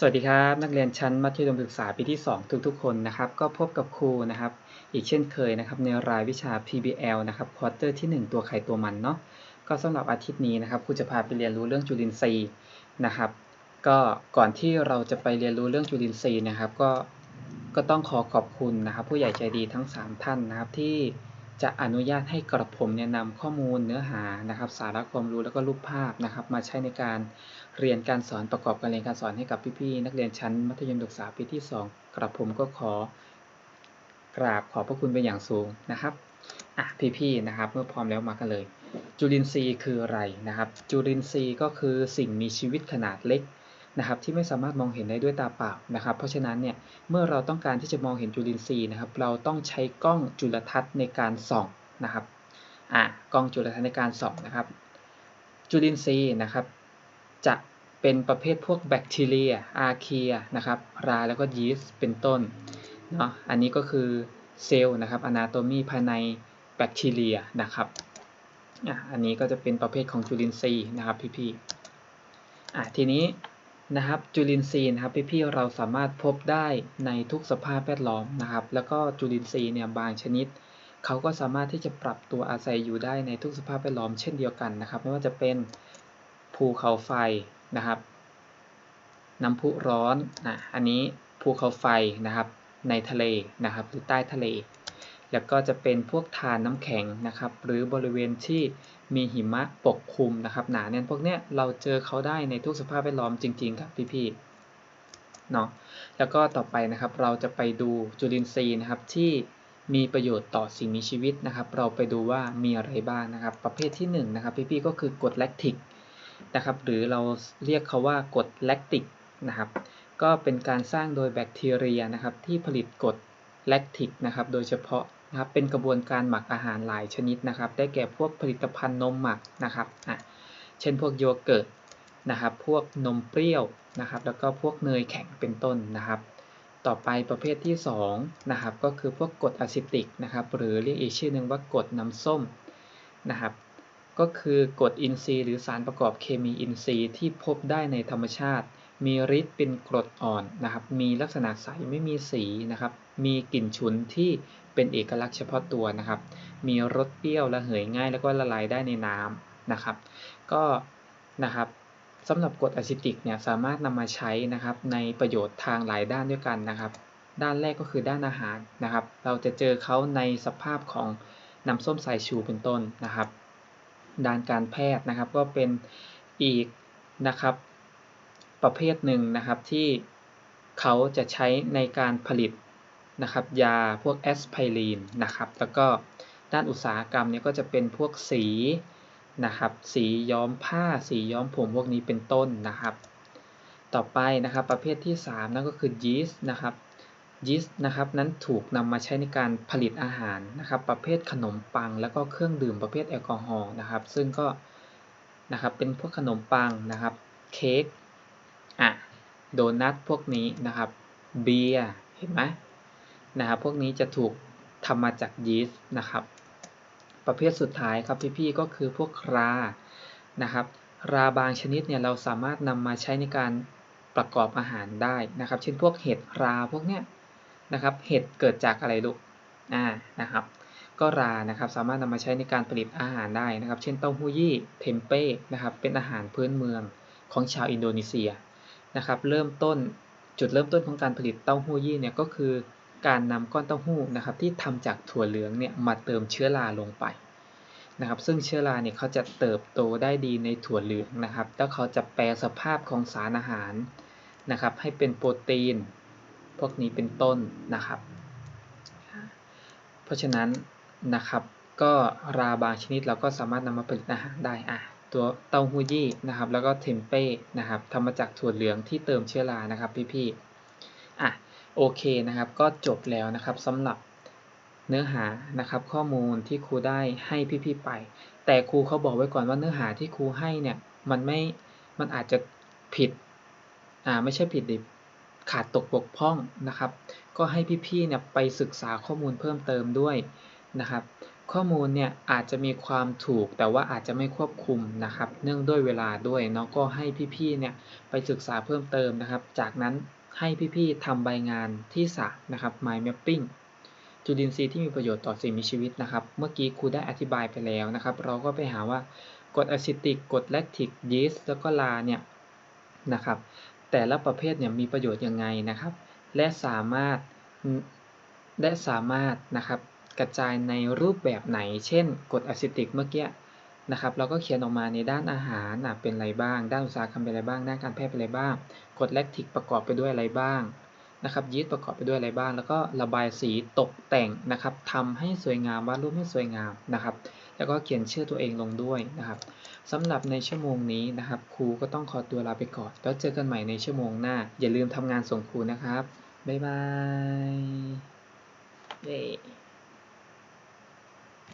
สวัสดีครับ นักเรียนชั้นมัธยมศึกษาปีที่ 2 ทุกๆ คนนะครับก็พบกับครูนะครับ อีกเช่นเคยนะครับในรายวิชา PBL นะครับควอเตอร์ที่ 1 ตัวไข่ตัวมันเนาะก็สำหรับอาทิตย์นี้นะครับครูจะพาไปเรียนรู้เรื่องจุลินทรีย์นะครับ ก็ก่อนที่เราจะไปเรียนรู้เรื่องจุลินทรีย์นะครับ ก็ก็ต้องขอขอบคุณนะครับ ผู้ใหญ่ใจดีทั้ง 3 ท่านนะครับที่ จะอนุญาตให้กระผมเนี่ยนำข้อมูลเนื้อหานะครับ สาระความรู้แล้วก็รูปภาพนะครับ มาใช้ในการเรียนการสอนประกอบการเรียนการสอนให้กับพี่ๆนักเรียนชั้นมัธยมศึกษาปีที่ 2 กระผมก็ขอกราบขอบพระคุณเป็นอย่างสูงนะครับอะพี่ๆนะครับ เมื่อพร้อมแล้วมากันเลย จุลินทรีย์คืออะไรนะครับ จุลินทรีย์ก็คือสิ่งมีชีวิตขนาดเล็ก นะครับที่ไม่สามารถมองเห็นได้ด้วยตาเปล่านะครับ เพราะฉะนั้นเนี่ยเมื่อเราต้องการที่จะมองเห็นจุลินทรีย์นะครับ เราต้องใช้กล้องจุลทรรศน์ในการส่องนะครับอะกล้องจุลทรรศน์ในการส่องนะครับ จุลินทรีย์นะครับ จะเป็นประเภทพวกแบคทีเรีย อาร์เคียนะครับราแล้วก็ยีสต์เป็นต้นเนาะอันนี้ก็คือเซลล์นะครับอนาโตมีภายในแบคทีเรียนะครับอะอันนี้ก็จะเป็นประเภทของจุลินทรีย์นะครับพี่ๆอะทีนี้ นะครับจุลินทรีย์นะครับพี่ๆเราสามารถพบได้ในทุกสภาพแวดล้อมนะครับ แล้วก็จุลินทรีย์เนี่ยบางชนิดเขาก็สามารถที่จะปรับตัวอาศัยอยู่ได้ในทุกสภาพแวดล้อมเช่นเดียวกันนะครับ ไม่ว่าจะเป็นภูเขาไฟนะครับน้ำพุร้อนอะอันนี้ภูเขาไฟนะครับ ในทะเลนะครับ หรือใต้ทะเล แล้วก็จะเป็นพวกทานน้ำแข็งนะครับ หรือบริเวณที่ มีหิมะปกคลุมนะครับ หนาแน่นพวกเนี้ยเราเจอเขาได้ในทุกสภาพแวดล้อมจริง ๆ ครับพี่ๆเนาะแล้วก็ต่อไปนะครับเราจะไปดูจุลินทรีย์นะครับที่มีประโยชน์ต่อสิ่งมีชีวิตนะครับ เราไปดูว่ามีอะไรบ้างนะครับ ประเภทที่1นนะครับพี่ๆก็คือกรดแลคติกนะครับ หรือเราเรียกเขาว่ากรดแลคติกนะครับ ก็เป็นการสร้างโดยแบคทีเรียนะครับที่ผลิตกรดแลคติกนะครับ โดยเฉพาะ นะครับเป็นกระบวนการหมักอาหารหลายชนิดนะครับ ได้แก่พวกผลิตภัณฑ์นมหมักนะครับอะเช่นพวกโยเกิร์ตนะครับ พวกนมเปรี้ยวนะครับ แล้วก็พวกเนยแข็งเป็นต้นนะครับ ต่อไปประเภทที่2นะครับก็คือพวกกรดอะซิติกนะครับ หรือเรียกอีกชื่อหนึ่งว่ากรดน้ำส้มนะครับ ก็คือกรดอินทรีย์หรือสารประกอบเคมีอินทรีย์ที่พบได้ในธรรมชาติ มีฤทธิ์เป็นกรดอ่อนนะครับ มีลักษณะใสไม่มีสีนะครับ มีกลิ่นฉุนที่เป็นเอกลักษณ์เฉพาะตัวนะครับ มีรสเปรี้ยวระเหยง่ายแล้วก็ละลายได้ในน้ำนะครับ ก็นะครับสำหรับกรดอะซิติกเนี่ยสามารถนำมาใช้นะครับในประโยชน์ทางหลายด้านด้วยกันนะครับ ด้านแรกก็คือด้านอาหารนะครับ เราจะเจอเขาในสภาพของน้ำส้มสายชูเป็นต้นนะครับ ด้านการแพทย์นะครับก็เป็นอีกนะครับ ประเภทหนึ่งนะครับที่เขาจะใช้ในการผลิตนะครับยาพวกแอสไพรีนนะครับแล้วก็ด้านอุตสาหกรรมเนี่ยก็จะเป็นพวกสีนะครับสีย้อมผ้าสีย้อมผมพวกนี้เป็นต้นนะครับ ต่อไปนะครับประเภทที่ 3 นั่นก็คือยีสต์นะครับยีสต์นะครับนั้นถูกนำมาใช้ในการผลิตอาหารนะครับประเภทขนมปัง แล้วก็เครื่องดื่มประเภทแอลกอฮอล์นะครับซึ่งก็นะครับเป็นพวกขนมปังนะครับเค้ก อะโดนัทพวกนี้นะครับเบียร์เห็นไหมนะครับพวกนี้จะถูกทำมาจากยีสต์นะครับ ประเภทสุดท้ายครับพี่ๆก็คือพวกรานะครับ ราบางชนิดเนี่ยเราสามารถนำมาใช้ในการประกอบอาหารได้นะครับ เช่นพวกเห็ดราพวกเนี้ยนะครับ เห็ดเกิดจากอะไรลูกอ่านะครับ ก็รานะครับสามารถนำมาใช้ในการผลิตอาหารได้นะครับ เช่นเต้าหู้ยี่เทมเป้นะครับเป็นอาหารพื้นเมืองของชาวอินโดนีเซีย นะครับเริ่มต้นจุดเริ่มต้นของการผลิตเต้าหู้ยี่เนี่ยก็คือการนำก้อนเต้าหู้นะครับที่ทำจากถั่วเหลืองเนี่ยมาเติมเชื้อราลงไปนะครับซึ่งเชื้อราเนี่ยเขาจะเติบโตได้ดีในถั่วเหลืองนะครับแล้วเขาจะแปลสภาพของสารอาหารนะครับให้เป็นโปรตีน พวกนี้เป็นต้นนะครับ เพราะฉะนั้นนะครับก็ราบางชนิดเราก็สามารถนำมาผลิตอาหารได้อะ ตัวเต้าหู้ยี่นะครับ แล้วก็เทมเป้นะครับทำมาจากถั่วเหลืองที่เติมเชื้อรานะครับพี่ๆอะโอเคนะครับ ก็จบแล้วนะครับสำหรับเนื้อหานะครับ ข้อมูลที่ครูได้ให้พี่ๆไป แต่ครูเขาบอกไว้ก่อนว่าเนื้อหาที่ครูให้เนี่ยมันไม่มันอาจจะผิดอ่าไม่ใช่ผิดดิขาดตกบกพร่องนะครับ ก็ให้พี่ๆเนี่ยไปศึกษาข้อมูลเพิ่มเติมด้วยนะครับ ข้อมูลเนี่ยอาจจะมีความถูกแต่ว่าอาจจะไม่ควบคุมนะครับ เนื่องด้วยเวลาด้วยเนาะก็ให้พี่ๆเนี่ยไปศึกษาเพิ่มเติมนะครับ จากนั้นให้พี่ๆทำใบงานที่3นะครับ mind mapping จุลินทรีย์ที่มีประโยชน์ต่อสิ่งมีชีวิตนะครับ เมื่อกี้ครูได้อธิบายไปแล้วนะครับ เราก็ไปหาว่ากรดอะซิติกกรดแลคติกยีสต์แล้วก็ลาเนี่ยนะครับ แต่ละประเภทเนี่ยมีประโยชน์ยังไงนะครับ และสามารถและสามารถนะครับ กระจายในรูปแบบไหน เช่นกรดอะซิติกเมื่อกี้นะครับ เราก็เขียนออกมาในด้านอาหารนะเป็นอะไรบ้าง ด้านอุตสาหกรรมเป็นอะไรบ้าง ด้านการแพทย์เป็นอะไรบ้างกรดแลคติกประกอบไปด้วยอะไรบ้างนะครับ ยีสต์ประกอบไปด้วยอะไรบ้าง แล้วก็ระบายสีตกแต่งนะครับทำให้สวยงาม วาดรูปให้สวยงามนะครับ แล้วก็เขียนชื่อตัวเองลงด้วยนะครับสำหรับในชั่วโมงนี้นะครับครูก็ต้องขอตัวลาไปก่อน แล้วเจอกันใหม่ในชั่วโมงหน้า อย่าลืมทำงานส่งครูนะครับ บ๊ายบายเย้